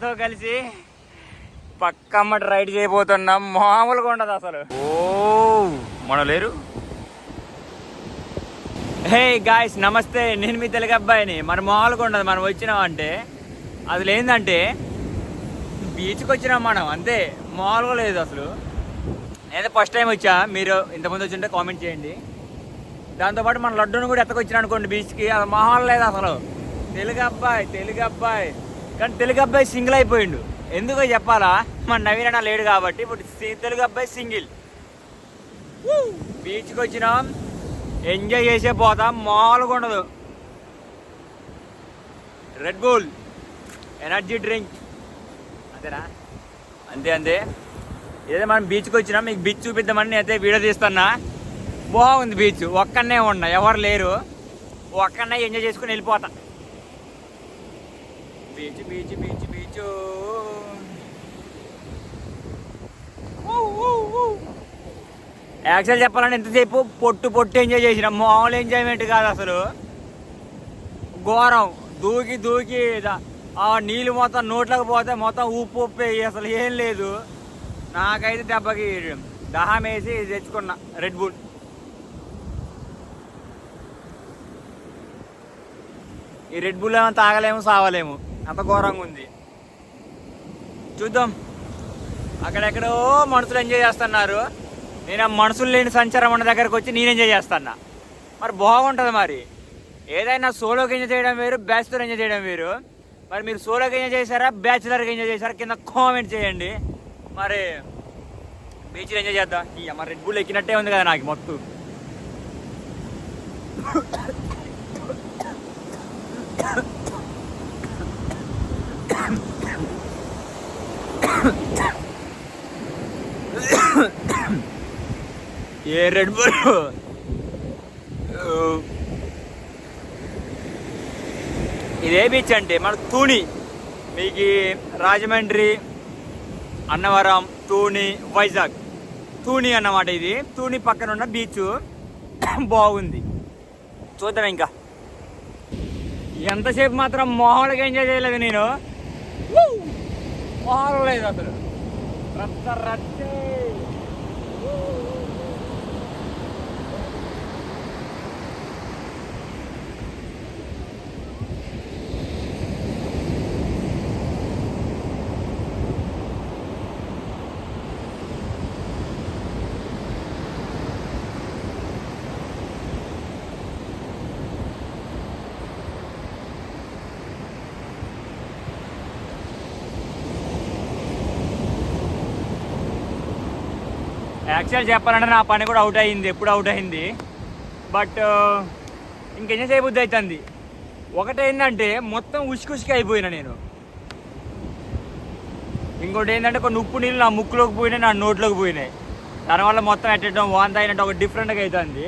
భార్యతో కలిసి పక్కమ్మటి రైడ్ చేయబోతున్నాం. మామూలుగా ఉండదు అసలు. ఓ మన లేరు హే గాయస్ నమస్తే. నేను మీ తెలుగు అబ్బాయిని. మన మామూలుగా ఉండదు. మనం వచ్చినాం అంటే అది ఏంటంటే బీచ్కి వచ్చినాం మనం. అంతే. మామూలుగా లేదు అసలు. నేనైతే ఫస్ట్ టైం వచ్చా. మీరు ఇంతమంది వచ్చింటే కామెంట్ చేయండి. దాంతోపాటు మన లడ్డూని కూడా ఎత్తకొచ్చిన అనుకోండి బీచ్కి. అది మామూలు లేదు అసలు. తెలుగు అబ్బాయి తెలుగు అబ్బాయి. కానీ తెలుగు అబ్బాయి సింగిల్ అయిపోయిండు. ఎందుకో చెప్పాలా? మన నవీన్ అన్న లేడు కాబట్టి ఇప్పుడు సి- తెలుగు అబ్బాయి సింగిల్. బీచ్కి వచ్చినాం. ఎంజాయ్ చేసే పోతాం. మామూలుగా ఉండదు. రెడ్ బుల్ ఎనర్జీ డ్రింక్ అంతేనా? అంతే అంతే. ఏదో మనం బీచ్కి వచ్చినా. మీకు బీచ్ చూపిద్దామని అయితే వీడియో తీస్తున్నా. బాగుంది బీచ్. ఒక్కనే ఉన్నా. ఎవరు లేరు. ఒక్కనే ఎంజాయ్ చేసుకుని వెళ్ళిపోతా. Beach beach beach beach actual చెప్పాలంటే ఎంతసేపు పొట్టు పొట్టు ఎంజాయ్ చేసిన. మామూలు ఎంజాయ్మెంట్ కాదు అసలు. ఘోరం. దూకి దూకి ఆ నీళ్ళు మొత్తం నోట్లోకి పోతే మొత్తం ఉప్పు ఉప్పు అసలు ఏం లేదు. నాకైతే దెబ్బకి దహం వేసి తెచ్చుకున్నా. రెడ్ బుల్ ఈ రెడ్ బుల్ ఏమో తాగలేము సావలేము. అంత ఘోరంగా ఉంది. చూద్దాం. అక్కడెక్కడో మనుషులు ఎంజాయ్ చేస్తున్నారు. నేను ఆ మనుషులు లేని సంచారం ఉన్న దగ్గరకు వచ్చి నేను ఎంజాయ్ చేస్తున్నా. మరి బాగుంటుంది మరి. ఏదైనా సోలోకి ఎంజాయ్ చేయడం వేరు బ్యాచులర్ ఎంజాయ్ చేయడం వేరు. మరి మీరు సోలోకి ఎంజాయ్ చేశారా బ్యాచులర్కి ఎంజాయ్ చేశారా? కింద కామెంట్ చేయండి. మరి బీచ్లో ఎంజాయ్ చేద్దాం. ఈ మరి రెడ్ బుల్ ఎక్కినట్టే ఉంది కదా నాకు మొత్తం. ఏ రెడ్ బుల్ ఇదే బీచ్ అంటే మన తూని మీకు రాజమండ్రి అన్నవరం తూని వైజాగ్. తూణి అన్నమాట ఇది. తూని పక్కన ఉన్న బీచ్ బాగుంది. చూద్దాం ఇంకా. ఎంతసేపు మాత్రం మామూలుగా ఎంజాయ్ చేయలేదు నేను. మొహాలు లేదు అసలు. రచ్చే యాక్చువల్ చెప్పాలంటే నా పని కూడా అవుట్ అయింది ఎప్పుడు అవుట్ అయింది. బట్ ఇంకెంజాయ్ చేయబుద్ధి అవుతుంది ఒకటి ఏంటంటే మొత్తం ఉసుకు అయిపోయినా నేను. ఇంకోటి ఏంటంటే కొన్ని ఉప్పు నీళ్ళు నా ముక్కులోకి పోయినాయి నా నోట్లోకి పోయినాయి. దానివల్ల మొత్తం ఎట్టడం వాంత అయినట్టు ఒక డిఫరెంట్గా అవుతుంది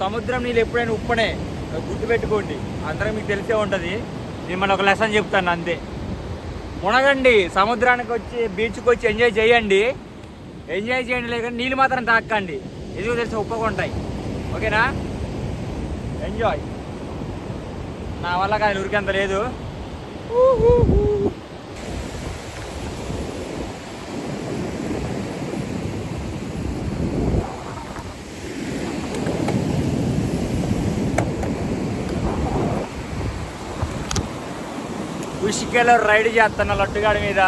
సముద్రం నీళ్ళు ఎప్పుడైనా ఉప్పనే గుర్తుపెట్టుకోండి. అందరం మీకు తెలిసే ఉంటుంది. నేను మన ఒక లెసన్ చెప్తాను అంతే. మునగండి సముద్రానికి వచ్చి బీచ్కి వచ్చి ఎంజాయ్ చేయండి. ఎంజాయ్ చేయండి లేక నీళ్ళు మాత్రం తాకండి ఎందుకు తెలిసి ఉప్పగా ఉంటాయి. ఓకేనా? ఎంజాయ్ నా వల్ల కానీ ఉరికంత లేదు. ఉషికలో రైడ్ చేస్తున్నా లడ్డుగాడి మీద.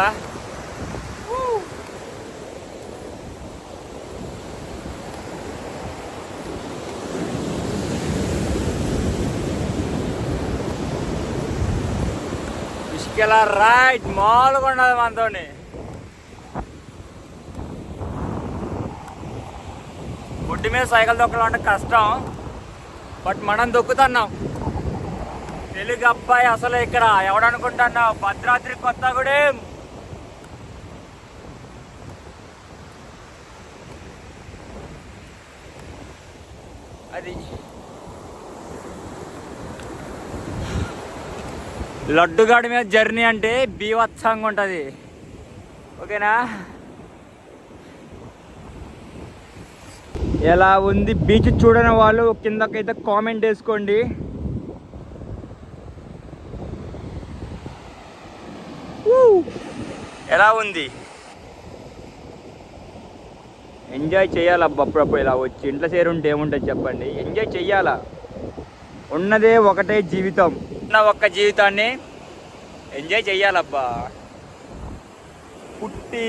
ఉషికల రైట్ మామూలుగా ఉండదు మనతోని. ఒడ్డు మీద సైకిల్ తొక్కడం కష్టం. బట్ మనం దొక్కుతున్నాం తెలుగు అబ్బాయి అసలు ఇక్కడ ఎవడనుకుంటున్నావు? భద్రాద్రి కొత్తగూడెం. అది లడ్డుగాడి మీద జర్నీ అంటే బీవత్సంగా ఉంటుంది. ఓకేనా? ఎలా ఉంది బీచ్ చూడని వాళ్ళు కిందకైతే కామెంట్ వేసుకోండి. ఎలా ఉంది? ఎంజాయ్ చేయాలబ్బా అప్పుడప్పుడు ఇలా వచ్చి ఇంట్లో చేరుంటే ఏముంటుంది చెప్పండి. ఎంజాయ్ చెయ్యాలా ఉన్నదే ఒకటే జీవితం. ఉన్న ఒక్క జీవితాన్ని ఎంజాయ్ చెయ్యాలబ్బా. పుట్టి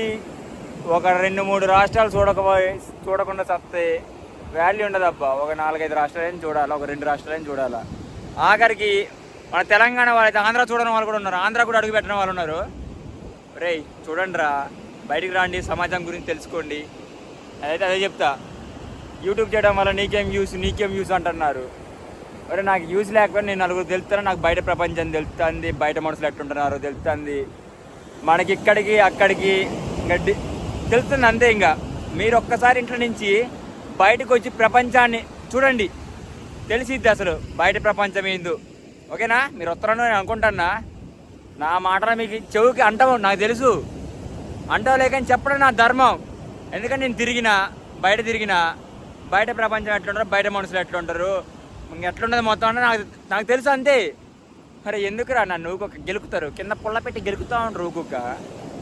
ఒక రెండు మూడు రాష్ట్రాలు చూడకపోయి చూడకుండా చస్తే వాల్యూ ఉండదబ్బా. ఒక నాలుగైదు రాష్ట్రాలని చూడాలి ఒక రెండు రాష్ట్రాలని చూడాలా. ఆఖరికి మన తెలంగాణ వాళ్ళైతే ఆంధ్ర చూడని వాళ్ళు కూడా ఉన్నారు. ఆంధ్ర కూడా అడుగు పెట్టిన వాళ్ళు ఉన్నారు. రేయ్ చూడండి రా బయటికి రాండి సమాజం గురించి తెలుసుకోండి. అదైతే అదే చెప్తా. యూట్యూబ్ చేయడం వల్ల నీకేం యూస్ నీకేం యూస్ అంటున్నారు. మరి నాకు యూజ్ లేకపోతే నేను నలుగురు తెలుస్తాను నాకు బయట ప్రపంచం తెలుస్తుంది బయట మనుషులు ఎట్టుంటున్నారు తెలుస్తుంది. మనకి ఇక్కడికి అక్కడికి గడ్డి తెలుస్తుంది అంతే ఇంకా. మీరు ఒక్కసారి ఇంట్లో నుంచి బయటకు వచ్చి ప్రపంచాన్ని చూడండి. తెలిసిద్ది అసలు బయట ప్రపంచం ఏందో. ఓకేనా? మీరు వస్తారని నేను అనుకుంటానా నా మాట మీకు చెవుకి అంటావు నాకు తెలుసు. అంటావు లేకని చెప్పడం నా ధర్మం. ఎందుకంటే నేను తిరిగిన బయట తిరిగిన బయట ప్రపంచం ఎట్లుంటారు బయట మనుషులు ఎట్లుంటారు? ఎట్లుండదు మొత్తం అంటే నాకు నాకు తెలుసు అంతే. మరి ఎందుకురా నన్ను ఊకొక గెలుకుతారు? కింద పుల్ల పెట్టి గెలుకుతా ఉంటారు ఊకొక.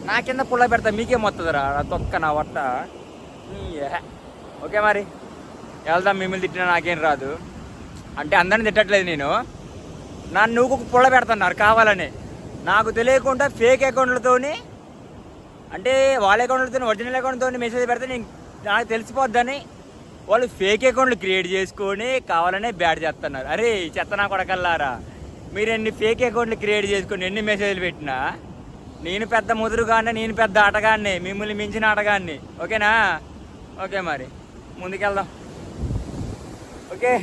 నా కింద పుల్ల పెడతా మీకేం వస్తుందిరా నా తొక్క నా వట్ట. ఓకే మరి. వెళ్దాం మిమ్మల్ని తిట్టినా నాకేం రాదు. అంటే అందరిని తిట్టట్లేదు నేను. నన్ను నువ్వు పుల్ల పెడుతున్నారు కావాలని. నాకు తెలియకుండా ఫేక్ అకౌంట్లతోని అంటే వాళ్ళ అకౌంట్లతో ఒరిజినల్ అకౌంట్తో మెసేజ్ పెడితే నేను నాకు తెలిసిపోద్దని వాళ్ళు ఫేక్ అకౌంట్లు క్రియేట్ చేసుకొని కావాలనే బ్యాడ్ చేస్తున్నారు. అరే చెత్తనా చెత్త నా కొడకల్లారా? మీరు ఎన్ని ఫేక్ అకౌంట్లు క్రియేట్ చేసుకొని ఎన్ని మెసేజ్లు పెట్టినా నేను పెద్ద ముదురుగానే నేను పెద్ద ఆటగాన్ని మిమ్మల్ని మించిన ఆటగాన్ని. ఓకేనా? ఓకే మరి. ముందుకెళ్దాం. ఓకే.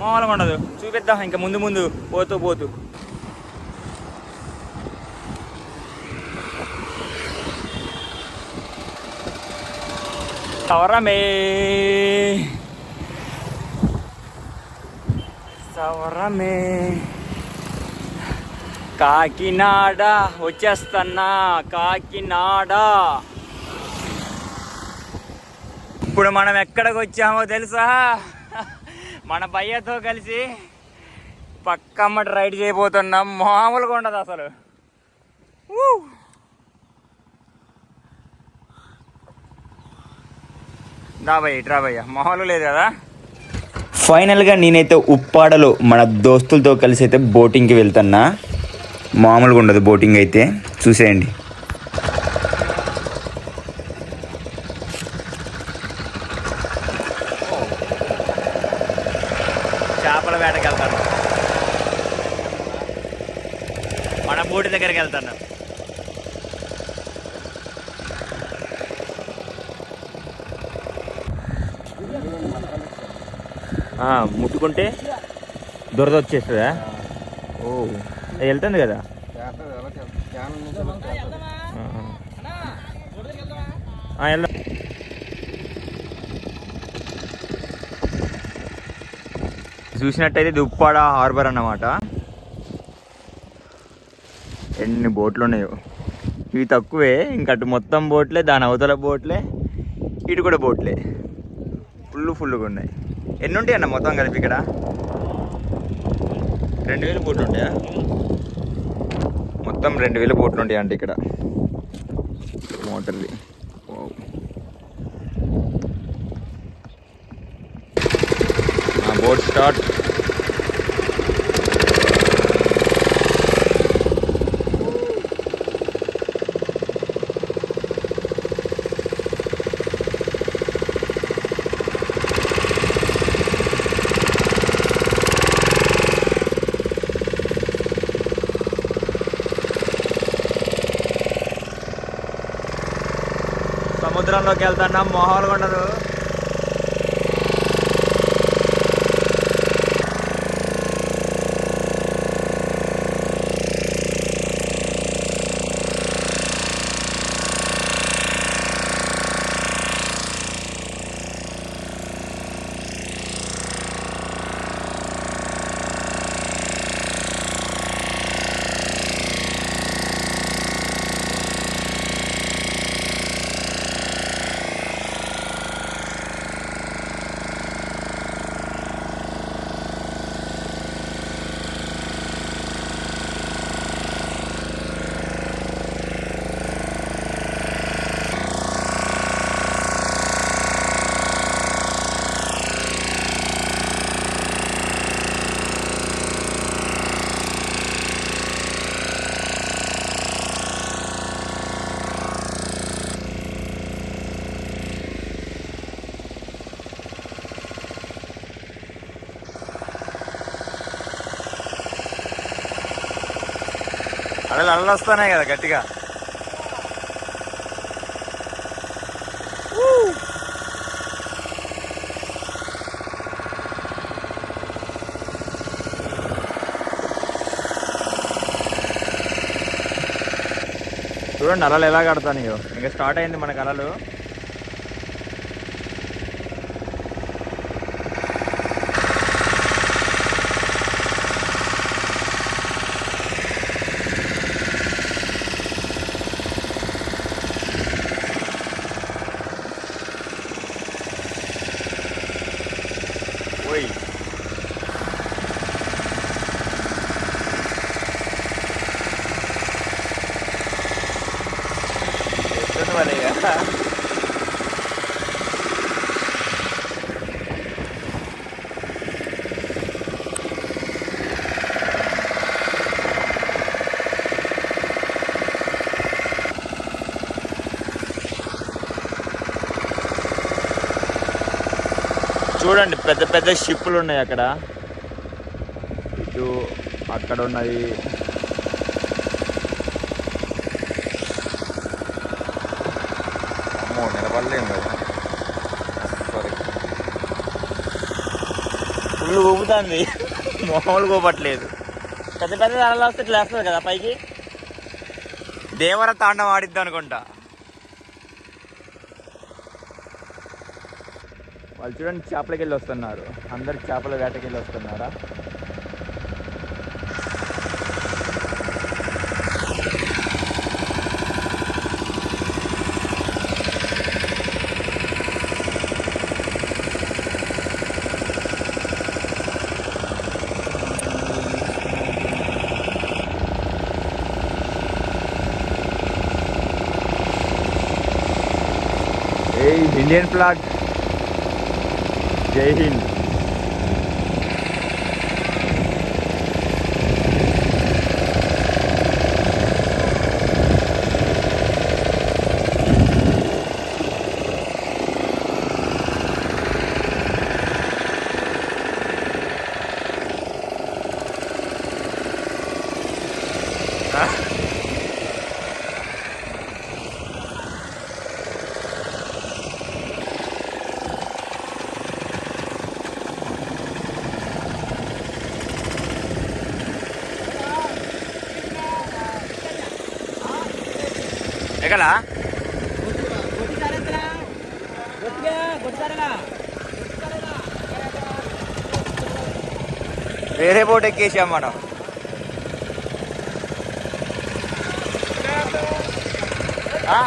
మామూలుగా ఉండదు. చూపిద్దాం. ఇంకా ముందు ముందు పోతూ పోతూ. సవరమే సవరమే కాకినాడ వచ్చేస్తన్నా కాకినాడ. ఇప్పుడు మనం ఎక్కడికి వచ్చామో తెలుసా? మన భయ్యతో కలిసి పక్కమ్మటి రైడ్ చేయబోతున్నాం. మామూలుగా ఉండదు అసలు. భయ్య మామూలు లేదు కదా? ఫైనల్గా నేనైతే ఉప్పాడలో మన దోస్తులతో కలిసి అయితే బోటింగ్కి వెళ్తున్నా. మామూలుగా ఉండదు బోటింగ్ అయితే. చూసేయండి. చేపల వేటకి వెళ్తాను. మన బోటి దగ్గరికి వెళ్తాను. ముట్టుకుంటే దురద వచ్చేస్తుందా? ఓ వెళ్తుంది కదా? ఆ, వెళ్దాం. చూసినట్టయితే దుప్పాడ హార్బర్ అన్నమాట. ఎన్ని బోట్లు ఉన్నాయో. ఇవి తక్కువే ఇంకా అటు మొత్తం బోట్లే దాని అవతల బోట్లే ఇటు కూడా బోట్లే. ఫుల్ ఫుల్గా ఉన్నాయి. ఎన్ని ఉంటాయి అన్న మొత్తం కలిపి ఇక్కడ? రెండు వేలు బోట్లు ఉంటాయా మొత్తం రెండు వేలు బోట్లు ఉంటాయి అంటే ఇక్కడ. మోటార్ది బోట్ స్టార్ట్. సముద్రంలోకి వెళ్తున్నాం మొహాలు కొండలు అడలు వస్తున్నాయి కదా గట్టిగా. చూడండి అలలు ఎలా కడతాను ఇగో ఇంకా స్టార్ట్ అయింది మనకు అలలు ఓయ్ ఎత్తుని వలే కదా. చూడండి పెద్ద పెద్ద షిప్పులు ఉన్నాయి అక్కడ. ఇటు అక్కడ ఉన్నది అమ్మో నిలబడలేం కదా. సారీ ఫుల్ ఊపుతుంది మామూలు ఊపట్లేదు. పెద్ద పెద్ద అలలు వస్తే ఇట్లా వేస్తుంది కదా పైకి? దేవర తాండం ఆడిద్దాం అనుకుంటా. వాళ్ళు చూడండి చేపలకి వెళ్ళి వస్తున్నారు. అందరు చేపల వేటకి వెళ్ళి వస్తున్నారా? ఏ ఇండియన్ ఫ్లాగ్. Geh hin. ఎక్కడ వేరే బోట్ ఎక్కేసాం మనం. ఆ,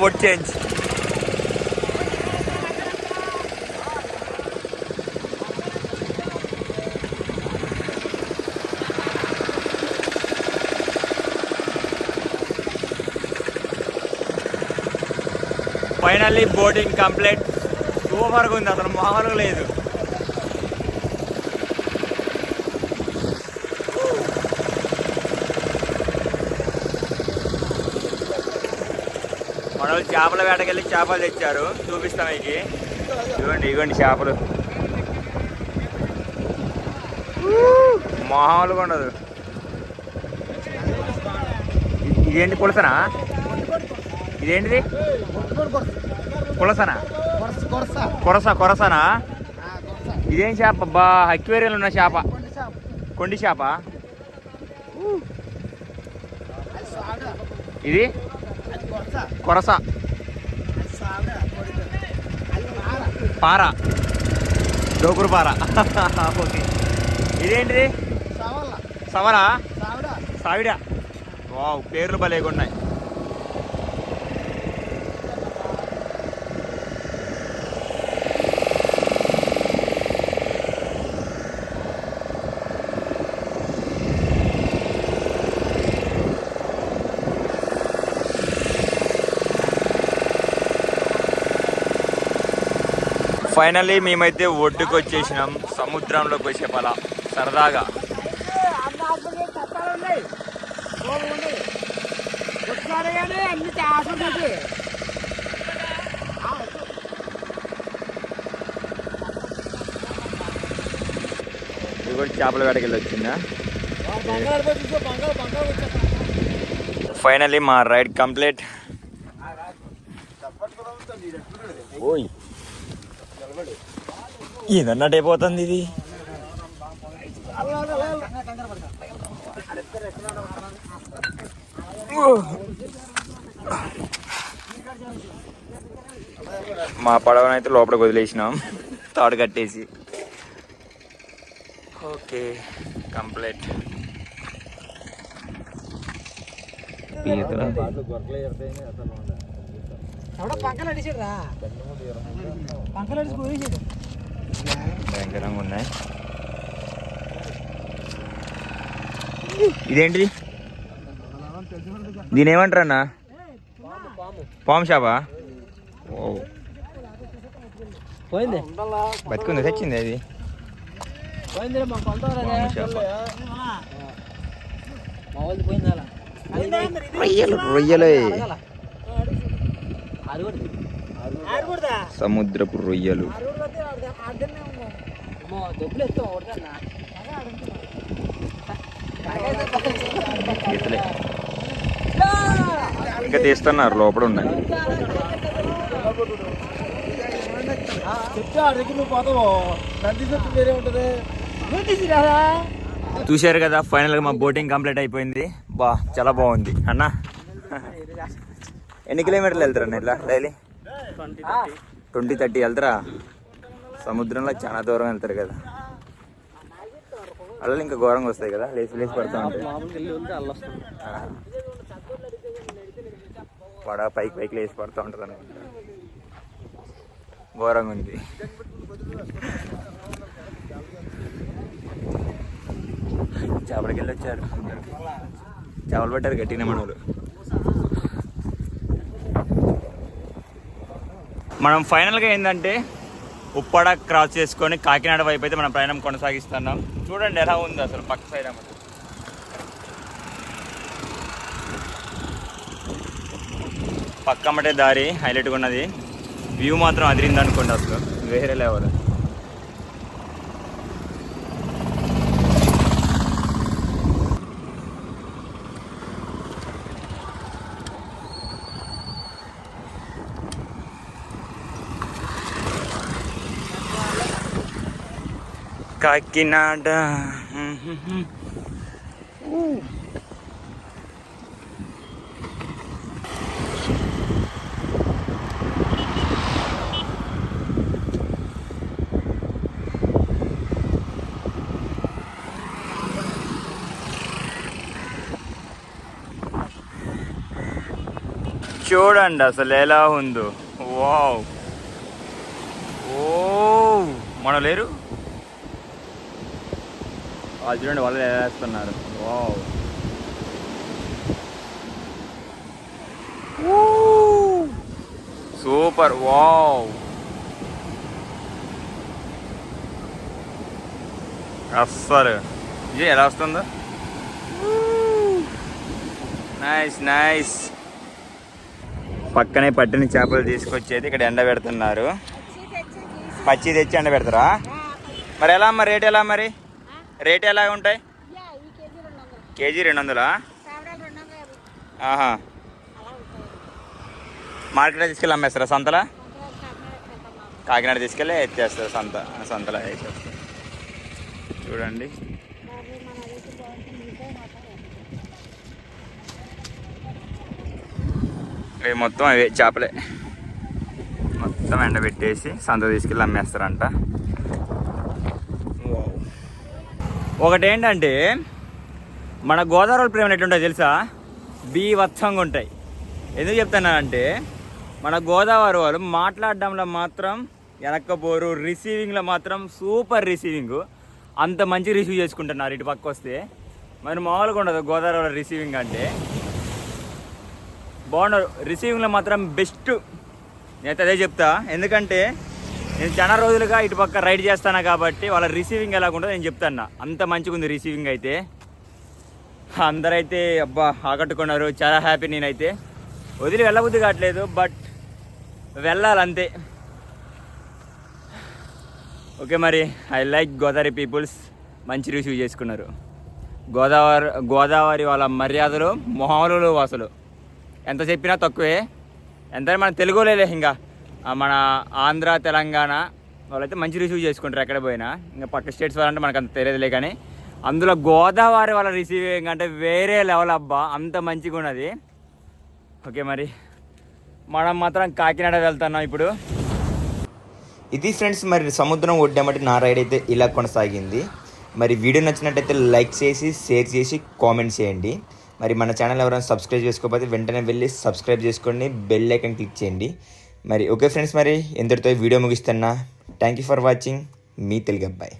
ఆ, చేంజ్ ఫైనల్లీ బోటింగ్ కంప్లీట్ సూపర్గా ఉంది అసలు మామూలుగా లేదు. వాళ్ళు చేపల వేటకెళ్ళి చేపలు తెచ్చారు. చూపిస్తాం మీకు. ఇవ్వండి ఇవ్వండి చేపలు. మామూలుగా ఉండదు. ఇదేంటి పులసనా? ఇదేంటిది? పులసనా? కొరస కొరసనా? ఇదేం చేప? బా అక్వేరియంలో ఉన్న చేప. కొండి చేప. ఇది? కొరస. పార. డోకురు పార. ఓకే. ఇదేంటిది? సవరా సావిడా. వావ్ పేర్లు భలేగా ఉన్నాయి ఫైనల్లీ మేమైతే ఒడ్డుకు వచ్చేసినాం సముద్రంలోకి వచ్చే పల. సరదాగా. ఇది కూడా చేపల వేటకి వెళ్ళి వచ్చిందా? ఫైనల్లీ మా రైడ్ కంప్లీట్. ఓయ్. ఇదన్నట్టు అయిపోతుంది ఇది? మా పడవనైతే లోపలికి వదిలేసినాం. తాడు కట్టేసి. Okay complete. భయంకరంగా ఉన్నాయి. ఇదేంటిది? దీని ఏమంటారు అన్న? పాము షాపా? ఓ. పోయింది. బతికుంది తెచ్చింది అది. రొయ్యలు రొయ్యలే. సముద్రపు రొయ్యలు. డబ్బులు ఎత్తాం ఒకటన్నా. ఈతలే. ఇంకా తీస్తున్నారు లోపల తీసుకురాదా చూశారు కదా ఫైనల్గా మా బోటింగ్ కంప్లీట్ అయిపోయింది. బా చాలా బాగుంది. అన్న? ఎన్ని కిలోమీటర్లు వెళ్తారు అన్న ఇట్లా డైలీ? ట్వంటీ థర్టీ వెళ్తారా? సముద్రంలో చాలా దూరం వెళ్తారు కదా. అలా ఇంకా ఘోరంగా వస్తాయి కదా లేచి లేచి పడుతూ ఉంటాయి. పడ పైకి పైకి లేచి పడుతూ ఉంటుంది అనుకుంటా. ఘోరంగా ఉంది. చేపలకి వెళ్ళి వచ్చారు. చేపలు పట్టారు గట్టిన మనవులు మనం ఫైనల్గా ఏంటంటే ఉప్పాడ క్రాస్ చేసుకొని కాకినాడ వైపు అయితే మనం ప్రయాణం కొనసాగిస్తున్నాం. చూడండి ఎలా ఉంది అసలు పక్క సైడ్ అన్నమాట. పక్కమ్మటే దారి హైలైట్గా ఉన్నది వ్యూ మాత్రం అదిరిందనుకోండి అసలు. వేరే లెవెల్ కాకినాడ. చూడండి అసలు ఎలా ఉందో. వావ్. ఓ మన లేరు? వాళ్ళు చూడండి వాళ్ళు ఎలా వేస్తున్నారు. వావ్. సూపర్. వావ్. అస్సలు. ఇది ఎలా వస్తుందో? నైస్ నైస్ పక్కనే పట్టిన చేపలు తీసుకొచ్చేది ఇక్కడ ఎండ పెడుతున్నారు. పచ్చి తెచ్చి ఎండ పెడతారా? మరి ఎలా అమ్మ రేట్ ఎలా మరి? రేట్ ఎలా ఉంటాయి? కేజీ రెండు వందలా ఆహా. మార్కెట్లో తీసుకెళ్ళి అమ్మేస్తారా సంతలా? కాకినాడ తీసుకెళ్ళి ఎత్తేస్తారు సంత సంతలో వేసేస్తారు. చూడండి. ఇవి మొత్తం అవే చేపలే. మొత్తం ఎండబెట్టేసి సంత తీసుకెళ్ళి అమ్మేస్తారంట. ఒకటి ఏంటంటే మన గోదావరి ప్రేమలు ఎట్లుంటాయి తెలుసా? బీవత్సంగా ఉంటాయి. ఎందుకు చెప్తున్నానంటే మన గోదావరి వాళ్ళు మాట్లాడడంలో మాత్రం వెనక్కపోరు రిసీవింగ్లో మాత్రం సూపర్ రిసీవింగ్ అంత మంచి రిసీవ్ చేసుకుంటున్నారు ఇటు పక్క వస్తే. మరి మామూలుగా ఉండదు గోదావరి వాళ్ళ రిసీవింగ్ అంటే. బాగున్నారు. రిసీవింగ్లో మాత్రం బెస్ట్ నేనైతే అదే చెప్తా. ఎందుకంటే నేను చాలా రోజులుగా ఇటు పక్క రైడ్ చేస్తాను కాబట్టి వాళ్ళ రిసీవింగ్ ఎలాగుంటుందో నేను చెప్తాను అంత మంచిగా ఉంది రిసీవింగ్ అయితే. అందరైతే అబ్బా ఆకట్టుకున్నారు. చాలా హ్యాపీ నేనైతే. వదిలి వెళ్ళబుద్ధి కావట్లేదు బట్ వెళ్ళాలంతే. ఓకే మరి ఐ లైక్ గోదావరి పీపుల్స్ మంచి రిసీవ్ చేసుకున్నారు. గోదావరి గోదావరి వాళ్ళ మర్యాదలు మొహములు అసలు ఎంత చెప్పినా తక్కువే. ఎంత మన తెలుగులేలే ఇంకా. మన ఆంధ్ర తెలంగాణ వాళ్ళైతే మంచి రిసీవ్ చేసుకుంటారు ఎక్కడ పోయినా. ఇంకా పక్క స్టేట్స్ వాళ్ళంటే మనకు అంత తెలియదులే కానీ అందులో గోదావరి వాళ్ళ రిసీవింగ్ అంటే వేరే లెవెల్ అబ్బా అంత మంచిగా ఉన్నది. ఓకే మరి మనం మాత్రం కాకినాడ వెళ్తున్నాం ఇప్పుడు. ఇది ఫ్రెండ్స్ మరి సముద్రం ఒడ్డమటి నా రైడ్ అయితే ఇలా కొనసాగింది. మరి వీడియో నచ్చినట్టయితే లైక్ చేసి షేర్ చేసి కామెంట్ చేయండి. మరి మన ఛానల్ ఎవరైనా సబ్స్క్రైబ్ చేసుకోకపోతే వెంటనే వెళ్ళి సబ్స్క్రైబ్ చేసుకోండి బెల్ ఐకన్ క్లిక్ చేయండి. మరి ఓకే ఫ్రెండ్స్ మరి ఎందరితో వీడియో ముగిస్తున్నా. థ్యాంక్ యూ ఫర్ వాచింగ్ మీ తెలుగు అబ్బాయి.